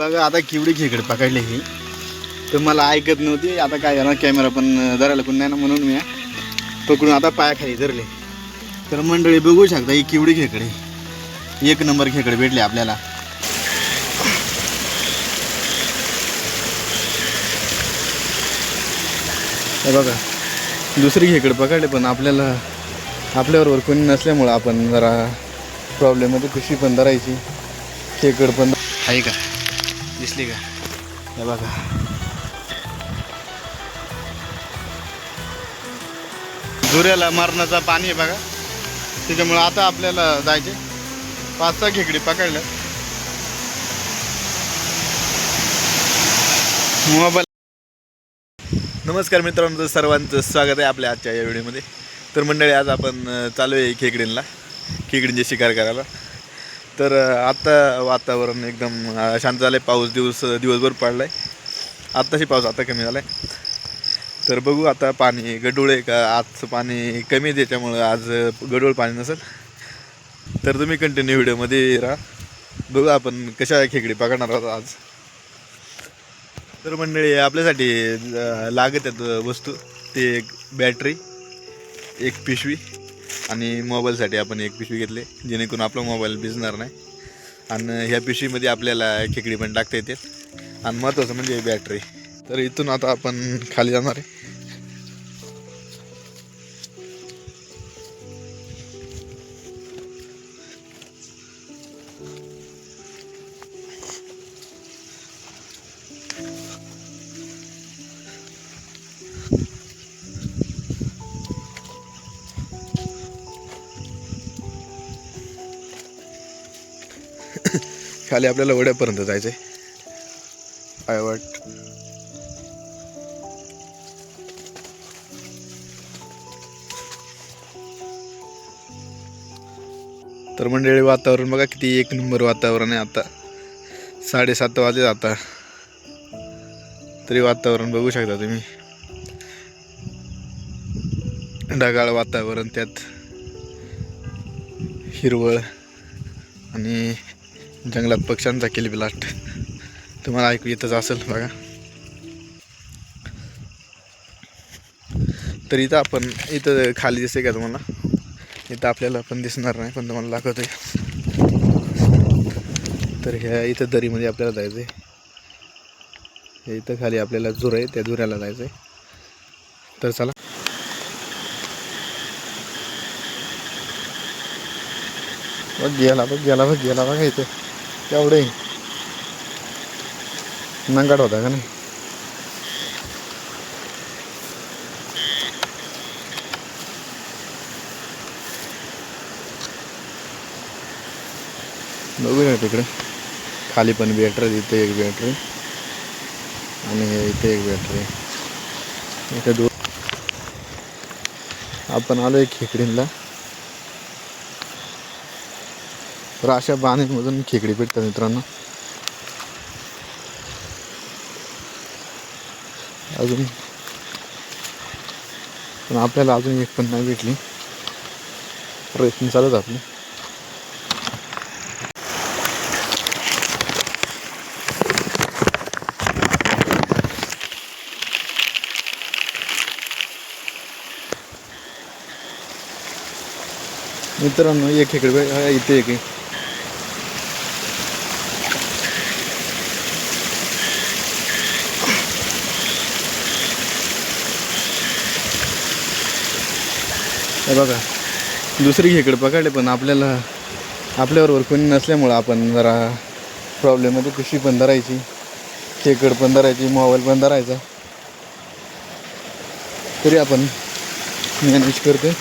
बघा आता किवडी खेकडे पकडले ही. तर मला ऐकत नव्हती आता काय झालं कॅमेरा पण धरायला पण नाही ना म्हणून मी पकडून आता पायाखाली धरले. तर मंडळी बघू शकता ही किवडी खेकडे. एक नंबर खेकडे भेटले आपल्याला. बघा दुसरी खेकडे पकडले पण आपल्याला आपल्याबरोबर कोणी नसल्यामुळं आपण जरा प्रॉब्लेममध्ये कशी पण धरायची. खेकड पण आहे का? दिसली का? हे बघा. झुऱ्याला मरणाचा पाणी आहे बघा. त्याच्यामुळं आता आपल्याला जायचे पाच सहा खेकडी पकडल्या. मोबाईल नमस्कार मित्रांनो तर सर्वांचं स्वागत आहे आपल्या आजच्या या व्हिडिओमध्ये. तर मंडळी आज आपण चालू आहे खेकडींला खेकडींची शिकार करायला. तर आत्ता वातावरण एकदम शांत झालं आहे पाऊस दिवस दिवसभर पडला आहे आत्ताशी पाऊस आता कमी झाला आहे तर बघू आता पाणी गडूळ आहे का? आजचं पाणी कमी त्याच्यामुळं आज गडूळ पाणी नसेल. तर तुम्ही कंटिन्यू व्हिडिओमध्ये राहा. बघू आपण कशा खेकडी पकडणार आहोत आज. तर मंडळी आपल्यासाठी लागत आहेत वस्तू. ते एक बॅटरी एक पिशवी. आणि मोबाईलसाठी आपण एक पिशवी घेतले जेणेकरून आपला मोबाईल भिजणार नाही. आणि ह्या पिशवीमध्ये आपल्याला खेकडी पण टाकता येते. आणि महत्त्वाचं म्हणजे बॅटरी तर इथून आता आपण खाली जाणार आहे. खाली आपल्याला वड्यापर्यंत जायचं आहे वाट तर मंडळी वातावरण बघा किती एक नंबर वातावरण आहे आता. साडेसात वाजे आता. तरी वातावरण बघू शकता तुम्ही. ढगाळ वातावरण त्यात. हिरवळ आणि जंगलात पक्ष्यांचा किलबिलाट तुम्हाला ऐकू येतच असेल बघा. तर इथं आपण इथं खाली दिसते का तुम्हाला? इथं आपल्याला पण दिसणार नाही पण तुम्हाला दाखवतोय. तर ह्या इथं दरीमध्ये आपल्याला जायचं आहे इथं खाली आपल्याला झुर आहे त्या झुऱ्याला जायचं आहे तर चला. बघ गेला बघ गेला बघ गेला बघा इथं. केवढे नंगाट होता का नाही? बघूया तिकडे. खाली पण बॅटरी इथे एक बॅटरी आणि हे इथे एक बॅटरी इथे दोन आपण आलो एक खेकडीला. तर अशा बाणीमधून खेकडी भेटतात मित्रांनो. अजून पण आपल्याला अजून एक पण नाही भेटली. प्रयत्न चालत आपले. मित्रांनो एक खेकडे इथे एक हे बघा दुसरी खेकडे पकडले पण आपल्याला आपल्याबरोबर कोणी नसल्यामुळं आपण जरा प्रॉब्लेममध्ये कशी पण धरायची खेकड पण धरायची मोबाईल पण धरायचा. तरी आपण मॅनेज करते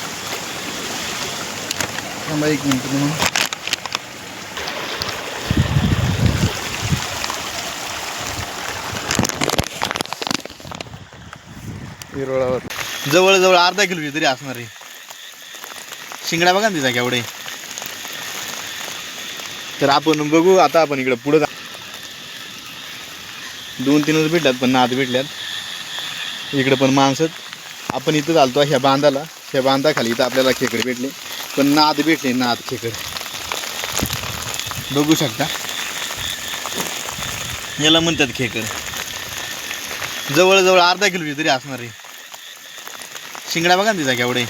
थांबा एक मिनिट मग. हिरोळावर. जवळजवळ अर्धा किलोची तरी असणार आहे. शिंगडा बघा ना तिचा केवढे. तर आपण बघू आता आपण इकडं पुढं जा दोन तीनच भेटल्यात पण नाद भेटल्यात. इकडं पण माणसं. आपण इथं चालतो ह्या बांधाला. ह्या बांधाखाली इथं आपल्याला खेकडे भेटले. पण नाद भेटले नाद खेकडे. बघू शकता. याला म्हणतात खेकड. जवळजवळ अर्धा किलोची तरी असणार आहे. शिंगडा बघा ना तिचा केवढे.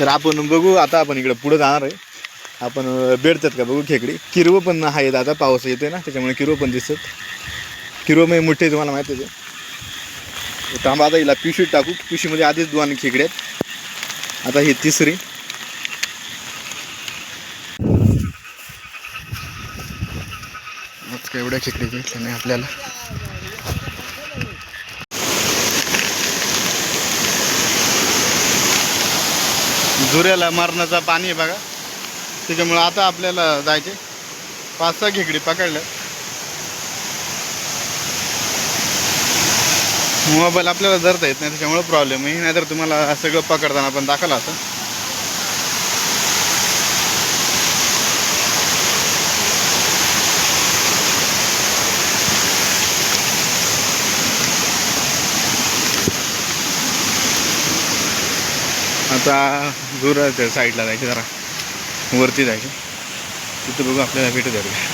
तर आपण बघू आता आपण इकडं पुढं जाणार आहे. आपण भेटतात का बघू खेकडी? किरवं पण आहेत आता पाऊस येते ना त्याच्यामुळे किरवं पण दिसत किरवं म्हणजे मोठे तुम्हाला माहिती आहे ते. थांबा आता हिला पिशवीत टाकू. पिशवीमध्ये आधीच दोन खेकडे आहेत. आता ही तिसरी. आज काय एवढ्या खेकडे घेतल्या नाही आपल्याला. झुऱ्याला मरणाचा पाणी आहे बघा. त्याच्यामुळं आता आपल्याला जायचे पाच सहा खेकडी पकडल्या मोबाईल आपल्याला धरता येत नाही त्याच्यामुळं प्रॉब्लेम आहे. नाहीतर तुम्हाला सगळं पकडताना पण दाखवलं असं. आता दूर त्या साईडला जायचं जरा. वरती जायचं. तिथं बघू आपल्याला भेटत आहे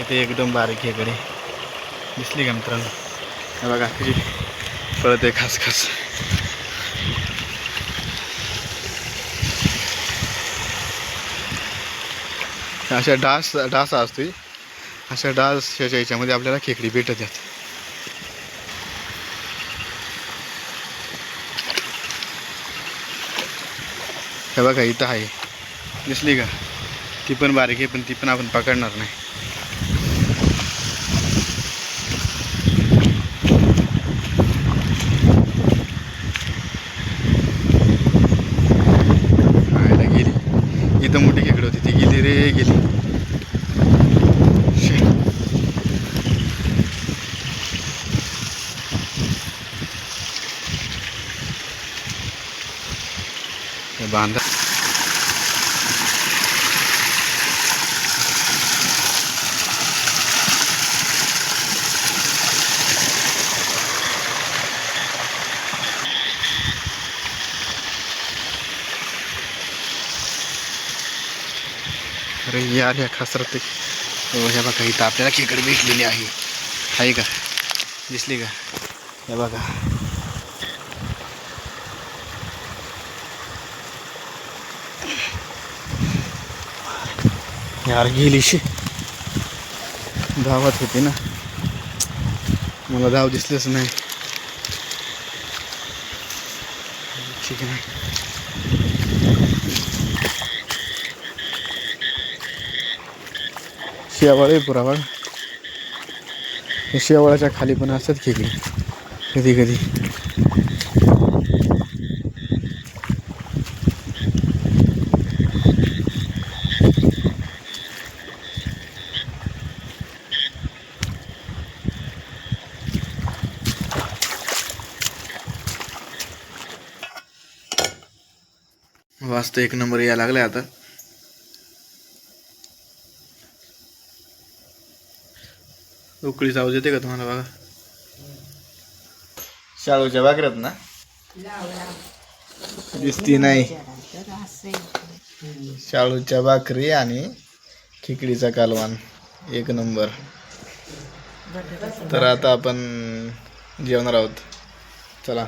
इथे एकदम बारीक आहे कडे दिसली का मित्रांनो? बघा कशी पळत आहे खास खास अशा डास डासा असतोय. अशा डास ह्याच्या याच्यामध्ये आपल्याला खेकडी भेटत आहेत. हे बघा इथं आहे. दिसली का? ती पण बारीक आहे पण ती पण आपण पकडणार नाही. गेली. इथं मोठी खेकड होती ती गेली रे गेली. बांधा अरे यार, या खासरत हो। हे बघा, इथं आपल्याला खेकडे भेटलेली आहे. का? दिसली का? हे यार गेलीशी धावात होती ना. मला धाव दिसलंच नाही. ठीक आहे शेवाळ आहे पुरावाळ शेवाळाच्या खाली पण असतात खेकडे. कधी कधी. वाजता एक नंबर यायला लागलाय आता. उकळीचा आवाज येते का तुम्हाला बघा? शाळूच्या बाकऱ्यात ना? दिसती नाही. शाळूच्या भाकरी आणि खिकडीचा कालवान एक नंबर. तर आता आपण जेवणार आहोत. चला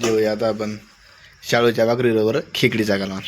जेवूया आता आपण. शाळूच्या भाकरीबरोबर खेकडीचा कालवान